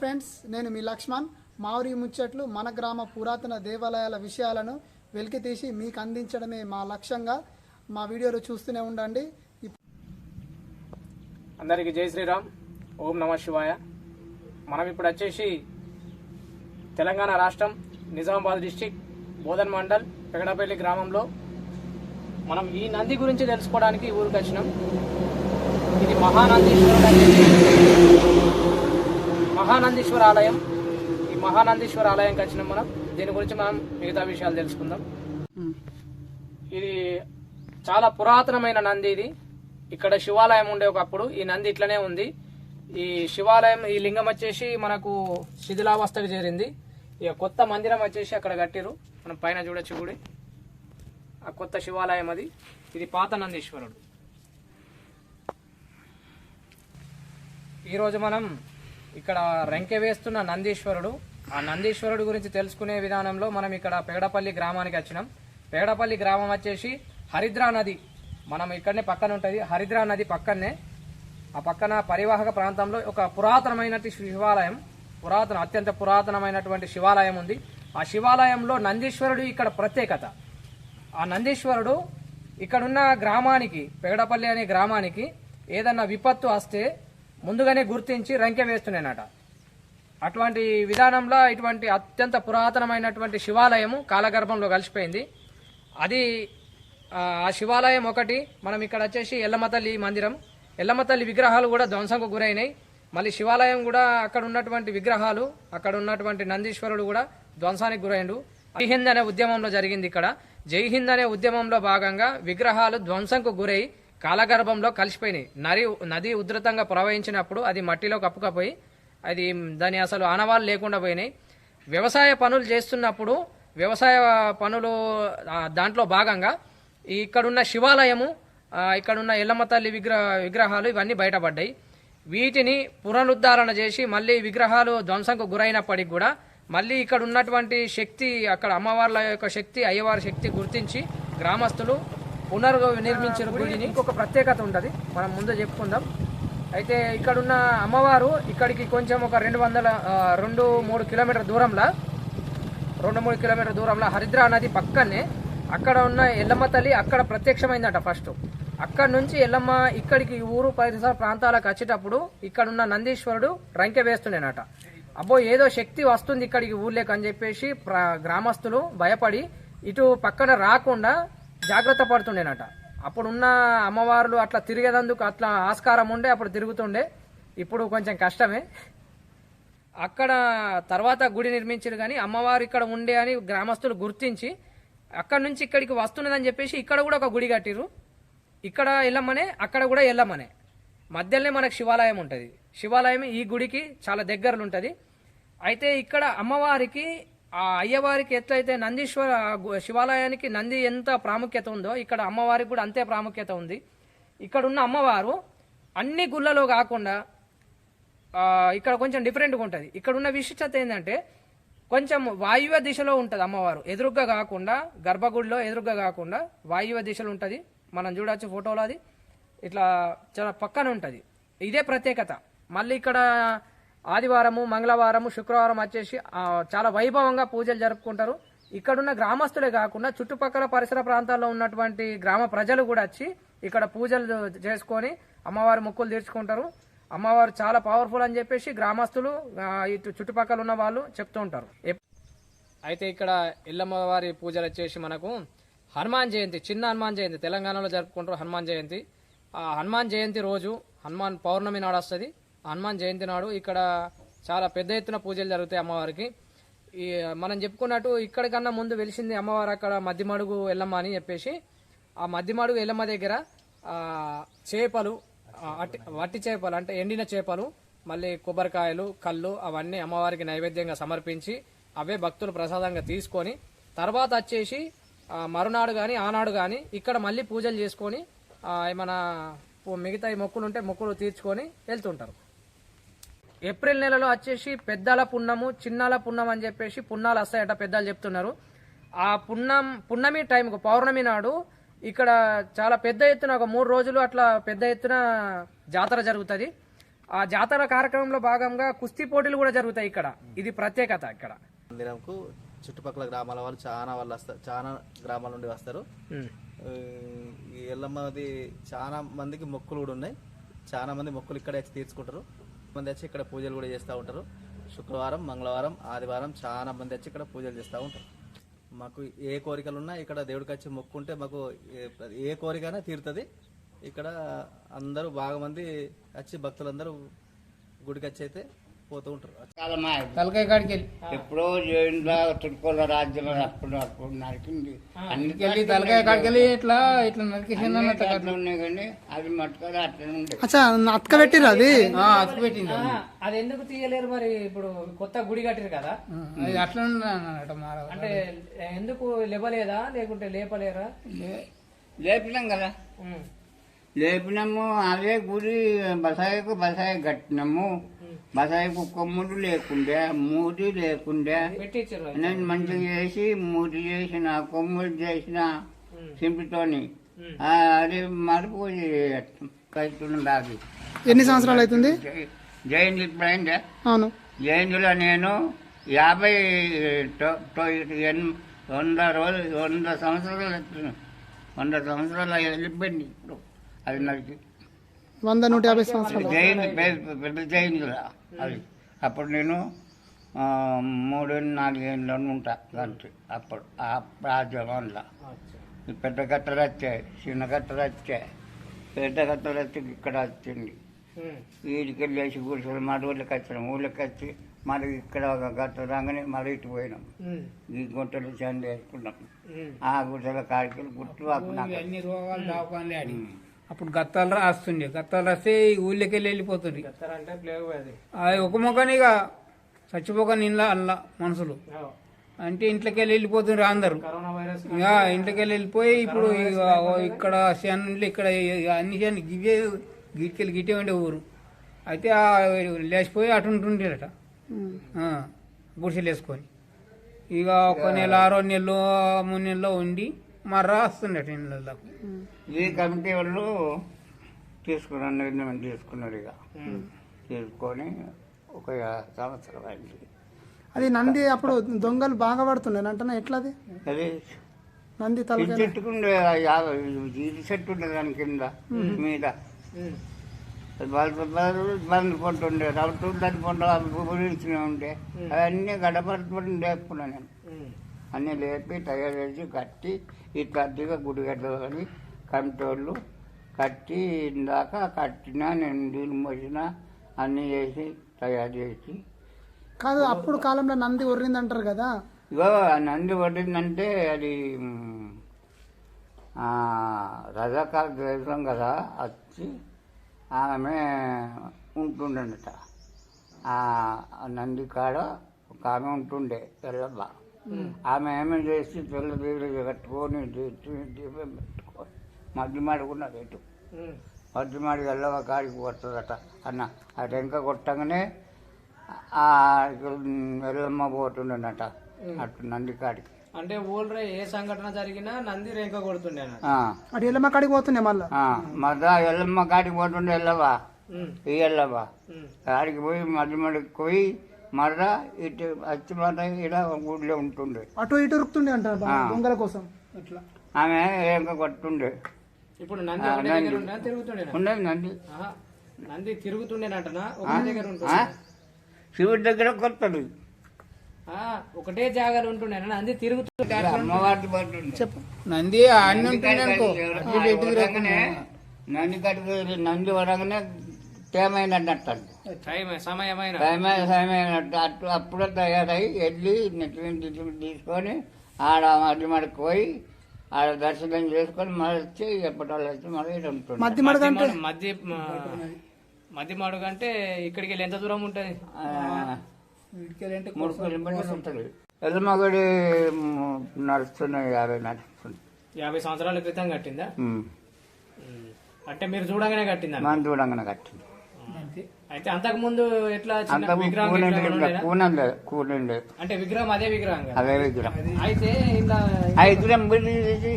Friends నేను మీ లక్ష్మణ్. మావురి ముచ్చట్లు మన గ్రామ పురాతన దేవాలయాల విషయాలను వెలికితీసి మీకు అందించడమే మా లక్ష్యంగా. మా వీడియోలు చూస్తూనే ఉండండి. అందరికీ జై శ్రీరామ్. ఓం నమ శివాయ. మనం ఇప్పుడు వచ్చేసి తెలంగాణ రాష్ట్రం నిజామాబాద్ డిస్టిక్ బోధన్ మండల్ పెగడపల్లి గ్రామంలో. మనం ఈ నంది గురించి తెలుసుకోవడానికి ఊరికి వచ్చినాం ఇది మహానందీశ్వరుడు మహానందీశ్వర ఆలయం ఈ మహానందీశ్వర ఆలయంకి వచ్చినాం మనం దీని గురించి మనం మిగతా విషయాలు తెలుసుకుందాం. ఇది చాలా పురాతనమైన నంది ఇది. ఇక్కడ శివాలయం ఉండే ఒకప్పుడు ఈ నంది ఇట్లనే ఉంది. ఈ శివాలయం ఈ లింగం వచ్చేసి మనకు శిథిలావస్థకు చేరింది. ఇక కొత్త మందిరం వచ్చేసి అక్కడ కట్టిరు మనం పైన చూడొచ్చు గుడి. ఆ కొత్త శివాలయం అది. ఇది పాత నందీశ్వరుడు. ఈరోజు మనం ఇక్కడ రెంకె వేస్తున్న నందీశ్వరుడు. ఆ నందీశ్వరుడు గురించి తెలుసుకునే విధానంలో మనం ఇక్కడ పేడపల్లి గ్రామానికి వచ్చినాం. పేడపల్లి గ్రామం వచ్చేసి హరిద్రా నది. మనం ఇక్కడనే పక్కన ఉంటుంది. హరిద్రా నది పక్కనే. ఆ పక్కన పరివాహక ప్రాంతంలో ఒక పురాతనమైనటువంటి శివాలయం. పురాతన అత్యంత పురాతనమైనటువంటి శివాలయం ఉంది. ఆ శివాలయంలో నందీశ్వరుడు ఇక్కడ ప్రత్యేకత. ఆ నందీశ్వరుడు ఇక్కడున్న గ్రామానికి పేడపల్లి అనే గ్రామానికి ఏదన్నా విపత్తు వస్తే ముందుగానే గుర్తించి రంకె వేస్తున్నానట అటువంటి విధానంలో ఇటువంటి అత్యంత పురాతనమైనటువంటి శివాలయము కాలగర్భంలో కలిసిపోయింది. అది ఆ శివాలయం ఒకటి మనం ఇక్కడ వచ్చేసి ఎల్లమతల్లి మందిరం. ఎల్లమతల్లి విగ్రహాలు కూడా ధ్వంసంకు గురైనాయి. మళ్ళీ శివాలయం కూడా అక్కడ ఉన్నటువంటి విగ్రహాలు అక్కడ ఉన్నటువంటి నందీశ్వరుడు కూడా ధ్వంసానికి గురైండు. జై హింద్ అనే ఉద్యమంలో జరిగింది ఇక్కడ. జై హింద్ అనే ఉద్యమంలో భాగంగా విగ్రహాలు ధ్వంసంకు గురై కాలగర్భంలో కలిసిపోయినాయి. నది నది ఉధృతంగా ప్రవహించినప్పుడు అది మట్టిలో కప్పుకపోయి అది దాని అసలు ఆనవాళ్ళు లేకుండా పోయినాయి. వ్యవసాయ పనులు చేస్తున్నప్పుడు వ్యవసాయ పనులు దాంట్లో భాగంగా ఇక్కడున్న శివాలయము ఇక్కడున్న ఎల్లమ్మ తల్లి విగ్రహ విగ్రహాలు ఇవన్నీ బయటపడ్డాయి. వీటిని పునరుద్ధరణ చేసి మళ్ళీ విగ్రహాలు ధ్వంసంకు గురైనప్పటికి కూడా మళ్ళీ ఇక్కడ ఉన్నటువంటి శక్తి అక్కడ అమ్మవార్ల యొక్క శక్తి అయ్యవారి శక్తి గుర్తించి గ్రామస్తులు పునర్నిర్మించిన గుడిని. ఇంకొక ప్రత్యేకత ఉంటుంది. మనం ముందు చెప్పుకుందాం. అయితే ఇక్కడున్న అమ్మవారు ఇక్కడికి కొంచెం ఒక రెండు వందల రెండు మూడు కిలోమీటర్ దూరంలో రెండు మూడు కిలోమీటర్ దూరంలో హరిద్రా నది పక్కనే అక్కడ ఉన్న ఎల్లమ్మ తల్లి అక్కడ ప్రత్యక్షమైందట ఫస్ట్. అక్కడ నుంచి ఎల్లమ్మ ఇక్కడికి ఊరు పరిసర ప్రాంతాలకు వచ్చేటప్పుడు ఇక్కడున్న నందీశ్వరుడు రంకె వేస్తుండేనట. అబ్బో ఏదో శక్తి వస్తుంది ఇక్కడికి ఊర్లేకని చెప్పేసి గ్రామస్తులు భయపడి ఇటు పక్కన రాకుండా జాగ్రత్త పడుతుండేనట. అప్పుడున్న అమ్మవార్లు అట్లా తిరిగేదందుకు అట్లా ఆస్కారం ఉండే అప్పుడు తిరుగుతుండే. ఇప్పుడు కొంచెం కష్టమే. అక్కడ తర్వాత గుడి నిర్మించారు కానీ అమ్మవారు ఇక్కడ ఉండే అని గ్రామస్తులు గుర్తించి అక్కడ నుంచి ఇక్కడికి వస్తున్నదని చెప్పేసి ఇక్కడ కూడా ఒక గుడి కట్టిరు. ఇక్కడ వెళ్ళమనే అక్కడ కూడా వెళ్ళమనే మధ్యలోనే మనకు శివాలయం ఉంటుంది. శివాలయం ఈ గుడికి చాలా దగ్గరలో ఉంటుంది. అయితే ఇక్కడ అమ్మవారికి ఆ అయ్యవారికి ఎట్లయితే నందీశ్వర శివాలయానికి నంది ఎంత ప్రాముఖ్యత ఉందో ఇక్కడ అమ్మవారికి కూడా అంతే ప్రాముఖ్యత ఉంది. ఇక్కడ ఉన్న అమ్మవారు అన్ని గుళ్ళలో కాకుండా ఇక్కడ కొంచెం డిఫరెంట్గా ఉంటుంది. ఇక్కడ ఉన్న విశిష్టత ఏంటంటే కొంచెం వాయువ్య దిశలో ఉంటుంది అమ్మవారు. ఎదురుగ్గా కాకుండా గర్భగుడిలో ఎదురుగ్గా కాకుండా వాయువ్య దిశలో ఉంటుంది. మనం చూడవచ్చు ఫోటోలో అది. ఇట్లా చాలా పక్కన ఉంటుంది. ఇదే ప్రత్యేకత. మళ్ళీ ఇక్కడ ఆదివారము మంగళవారము శుక్రవారం వచ్చేసి చాలా వైభవంగా పూజలు జరుపుకుంటారు. ఇక్కడున్న గ్రామస్తులే కాకుండా చుట్టుపక్కల పరిసర ప్రాంతాల్లో ఉన్నటువంటి గ్రామ ప్రజలు కూడా వచ్చి ఇక్కడ పూజలు చేసుకొని అమ్మవారి మొక్కులు తీర్చుకుంటారు. అమ్మవారు చాలా పవర్ఫుల్ అని చెప్పేసి గ్రామస్తులు ఇటు చుట్టుపక్కల ఉన్న వాళ్ళు చెప్తూ ఉంటారు. అయితే ఇక్కడ ఇల్లమ్మవారి పూజలు వచ్చేసి మనకు హనుమాన్ జయంతి చిన్న హనుమాన్ జయంతి. తెలంగాణలో జరుపుకుంటారు హనుమాన్ జయంతి. ఆ హనుమాన్ జయంతి రోజు హనుమాన్ పౌర్ణమి నాడు వస్తుంది. హనుమాన్ జయంతి నాడు ఇక్కడ చాలా పెద్ద ఎత్తున పూజలు జరుగుతాయి అమ్మవారికి. ఈ మనం చెప్పుకున్నట్టు ఇక్కడికన్నా ముందు వెలిసింది అమ్మవారు అక్కడ మధ్యమడుగు ఎల్లమ్మ అని చెప్పేసి ఆ మధ్యమడుగు ఎల్లమ్మ దగ్గర చేపలు వట్టి చేపలు అంటే ఎండిన చేపలు మళ్ళీ కొబ్బరికాయలు కళ్ళు అవన్నీ అమ్మవారికి నైవేద్యంగా సమర్పించి అవే భక్తులు ప్రసాదంగా తీసుకొని తర్వాత వచ్చేసి మరునాడు కానీ ఆనాడు కానీ ఇక్కడ మళ్ళీ పూజలు చేసుకొని ఏమైనా మిగతా మొక్కులు ఉంటే మొక్కులు తీర్చుకొని వెళ్తుంటారు. ఏప్రిల్ నెలలో వచ్చేసి పెద్దల పున్నము చిన్నాల పున్నం అని చెప్పేసి పున్నాలు వస్తాయట పెద్దలు చెప్తున్నారు. ఆ పున్నం పున్నమి టైంకు పౌర్ణమి నాడు ఇక్కడ చాలా పెద్ద ఎత్తున ఒక మూడు రోజులు అట్లా పెద్ద ఎత్తున జాతర జరుగుతుంది. ఆ జాతర కార్యక్రమంలో భాగంగా కుస్తీ పోటీలు కూడా జరుగుతాయి ఇక్కడ. ఇది ప్రత్యేకత ఇక్కడ. మందిరంకు చుట్టుపక్కల గ్రామాల వాళ్ళు చాలా వాళ్ళు వస్తారు చాలా గ్రామాల నుండి వస్తారు. ఎల్లమ్మది చాలా మందికి మొక్కులు కూడా ఉన్నాయి. చాలా మంది మొక్కులు ఇక్కడే తీర్చుకుంటారు. మంది వచ్చి ఇక్కడ పూజలు కూడా చేస్తూ ఉంటారు. శుక్రవారం మంగళవారం ఆదివారం చాలా మంది వచ్చి ఇక్కడ పూజలు చేస్తూ ఉంటారు. మాకు ఏ కోరికలు ఉన్నా ఇక్కడ దేవుడికి వచ్చి మొక్కుంటే మాకు ఏ- ఏ కోరికైనా తీరుతుంది. ఇక్కడ అందరూ బాగా మంది వచ్చి భక్తులందరూ గుడికి వచ్చి అయితే పోతూ ఉంటారు. తలకాయ కాడికి వెళ్ళి. ఎప్పుడో తుర్కోల రాజ్యంలో అప్పుడు అప్పుడు నరికింది. అన్నిటికి వెళ్ళి తలకాయ కాడికి వెళ్ళి ఇట్లా ఇట్లా నరికేసింది ఉన్నాయి కానీ అది మట్టుగా అట్లనే అచ్చా అతక పెట్టిరు అది? అతుకు పెట్టింది. అది. ఎందుకు తీయలేరు మరి? ఇప్పుడు కొత్త గుడి కట్టిరు కదా. అది అట్లా అన్నమాట మార అంటే ఎందుకు లేవలేదా లేకుంటే లేపలేరా? లేపినాం కదా. లేపినాము అదే గుడి బసాయికు బసాయి కట్టినాము. బసాయికు కొమ్ముడు లేకుండే మూడి లేకుండే నేను మంచిగా చేసి మూడి చేసిన కొమ్ముడు చేసిన సింపితోని అది మరుపు అది ఎన్ని సంవత్సరాలు అవుతుంది? జైన్లు ఇప్పుడైందే? అవును. జైన్లో నేను యాభై వంద రోజులు వంద సంవత్సరాలు. వంద సంవత్సరాలు వెళ్ళిపోయింది ఇప్పుడు. అది నాకు వంద నూట యాభై సంవత్సరాలు. జైన్ పెద్ద పెద్ద జైన్లు అది. అప్పుడు నేను మూడేళ్ళు నాలుగేళ్ళు ఉంటా అంతే అప్పుడు ఆ ఈ పెద్ద కట్టలు వచ్చాయి చిన్న కట్టలు వచ్చాయి. పెద్ద కట్టలు వచ్చి ఇక్కడ వచ్చింది. వీడికి వెళ్ళేసి కూర్చొని మా ఊళ్ళకి వచ్చినాం. ఊళ్ళకి వచ్చి మరి ఇక్కడ ఒక గట్ట రాగానే మరి ఇటు పోయినాం. ఈ గుంటలు చండి వేసుకున్నాం. ఆ గుంటల కాడికి గుట్టు అప్పుడు గత్తాలు రాస్తుండే. గత్తాలు రాస్తే ఈ ఊళ్ళోకి వెళ్ళి వెళ్ళిపోతుంది అది ఒక మొక్కని ఇక చచ్చిపోక నిన్న అల్లా మనుషులు. అంటే ఇంట్లోకి వెళ్ళి వెళ్ళిపోతుండ్రు అందరు. కరోనా వైరస్ ఇక ఇంట్లోకి వెళ్ళి వెళ్ళిపోయి ఇప్పుడు ఇక ఇక్కడ శనులు ఇక్కడ ఇక అన్ని శని గివే గిటికెళ్ళి గిటే ఉండే ఊరు. అయితే ఆ లేచిపోయి అటు ఉంటుండేట గుడిసెలు వేసుకొని ఇక ఒక నెల ఆరో నెలలో మూడు నెలలో ఉండి మర్రా వస్తుండట ఇళ్ళకు ఈ కమిటీ వాళ్ళు తీసుకున్నారు నిర్ణయం తీసుకున్నారు ఇక. తీసుకొని ఒక సంవత్సరం అయింది. అది నంది అప్పుడు దొంగలు బాగా పడుతుండే అంటున్నా ఎట్లది? అదే నంది తలకాయ. చెట్టుకుండే ఇది చెట్టు ఉండే దాని కింద మీద. ఉమ్. వాళ్ళు వాళ్ళు బంద్ పొట్టుండే రౌతు దాని గురించిన ఉండే. అవన్నీ గడపడుతుండే నేను. అన్నీ లేపి తయారు చేసి కట్టి ఇట్లా అద్దెగా గుడి కట్టాలని కమిటీ వాళ్ళు కట్టి ఇందాక కట్టినా నేను నీళ్ళు మోసిన అన్నీ చేసి తయారు చేసి. కాదు అప్పుడు కాలంలో నంది ఒర్రింది అంటారు కదా? ఇగో నంది పడిందంటే అది రజాకాల దేశం కదా వచ్చి ఆమె ఉంటుండట. నంది కాడ ఒక ఆమె ఉంటుండే తెల్లబ్బ ఆమె ఏమో చేసి తెల్ల దగ్గర కట్టుకొని దీపం పెట్టుకొని మధ్య ఎటు ఉమ్. మధ్య మాడి వెళ్ళవ కాడికి పోతుందట అన్న. ఆ టెంక కొట్టగానే ఆ వెళ్ళమ్మ పోతుండనట అటు నంది కాడికి. అంటే ఊళ్ళో ఏ సంఘటన జరిగినా నంది రేఖ కొడుతుండే అటు ఎల్లమ్మ కాడికి పోతుండే మళ్ళా? ఆ, మళ్ళా ఎల్లమ్మ కాడికి పోతుండే వెళ్ళవా. ఈ వెళ్ళవా. కాడికి పోయి మధ్య మడికి పోయి మళ్ళా ఇటు వచ్చి మళ్ళా ఈడ ఊళ్ళో ఉంటుండే. అటు ఇటు ఉరుకుతుండే అంటారు బాగా దొంగల కోసం. ఇట్లా ఆమె ఏంక కొట్టుండే. ఇప్పుడు నంది దగ్గర ఉండే? తిరుగుతుండే ఉండేది నంది. నంది తిరుగుతుండేనంటనా? ఒకటే దగ్గర ఆ? ఉంటుండే శివుడి దగ్గర కొత్తది ఆ, ఒకటే జాగాలో ఉంటుండే. నంది తిరుగుతుండే అమ్మవారి చెప్పు. నంది అన్ని ఉంటుంది అనుకో. అటు ఇటు తిరగకుండా. నంది కాడికి నంది వరగానే తేమైనట్టు సమయమైన. సమయమైనట్టు అప్పుడే తయారై వెళ్ళి నెట్టిన టికెట్ తీసుకొని ఆడ మధ్య మడికి పోయి ఆడ దర్శనం చేసుకొని మళ్ళీ వచ్చి ఎప్పటి వచ్చి మళ్ళీ ఉంటుంది మధ్య మడగంటే మధ్య మధ్య మాడుగు అంటే ఇక్కడికి వెళ్ళి ఎంత దూరం ఉంటది? మూడు కిలోమీటర్లు ఉంటుంది. ఎల్లమగడి నడుస్తున్నాయి యాభై నడుస్తుంది యాభై సంవత్సరాల క్రితం కట్టిందా. అంటే మీరు చూడగానే కట్టిందా? మన చూడంగానే కట్టింది. అంతే. అయితే ఎట్లా చిన్న విగ్రహం ఇట్లా ఉండేనా? కూనం లేదు? కూనం లేదు. అంటే విగ్రహం అదే విగ్రహం కదా? అదే విగ్రహం. అయితే ఆ విగ్రహం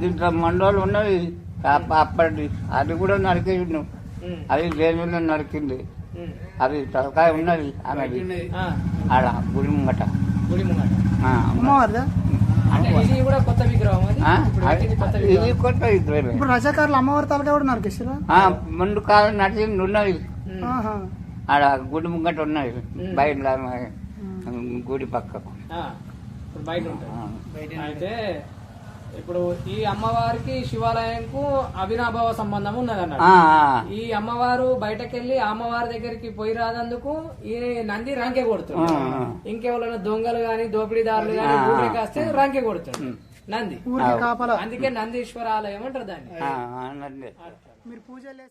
దీంట్లో మండోళ్ళు ఉన్నవి అప్పటిది అది కూడా నరికేసి ఉమ్, అది దేనిలో నరికింది. ఉమ్. అది తలకాయ ఉన్నది ఆ, ఆడ గుడి ముంగట. గుడి ముంగట. ఆ, ఉన్నది. అమ్మవారిదా? అంటే ఇది కూడా కొత్త విగ్రహం కొత్త ఇది విగ్రహం. ఇప్పుడు రజాకారులు అమ్మవారి తలకాయ కూడా నరికేసిరా ఆ, ముందు కాలం నడిచింది ఉన్నది. ఆడ గుడి ముంగట ఉన్నది బయట గుడి పక్కకు. బయట. అయితే ఇప్పుడు ఈ అమ్మవారికి శివాలయంకు అవినాభావ సంబంధం ఉన్నది అన్నట్టు ఆ, ఆ. ఈ అమ్మవారు బయటకెళ్ళి అమ్మవారి దగ్గరికి పోయి రానందుకు ఈ నంది రంకె కొడుతుంది. ఇంకెవరైనా దొంగలు గాని దోపిడీదారులు గాని. ఊరికి కాస్తే రంకె కొడుతుంది నంది అందుకే నందీశ్వర ఆలయం అంటారు దాన్ని. మీరు పూజలు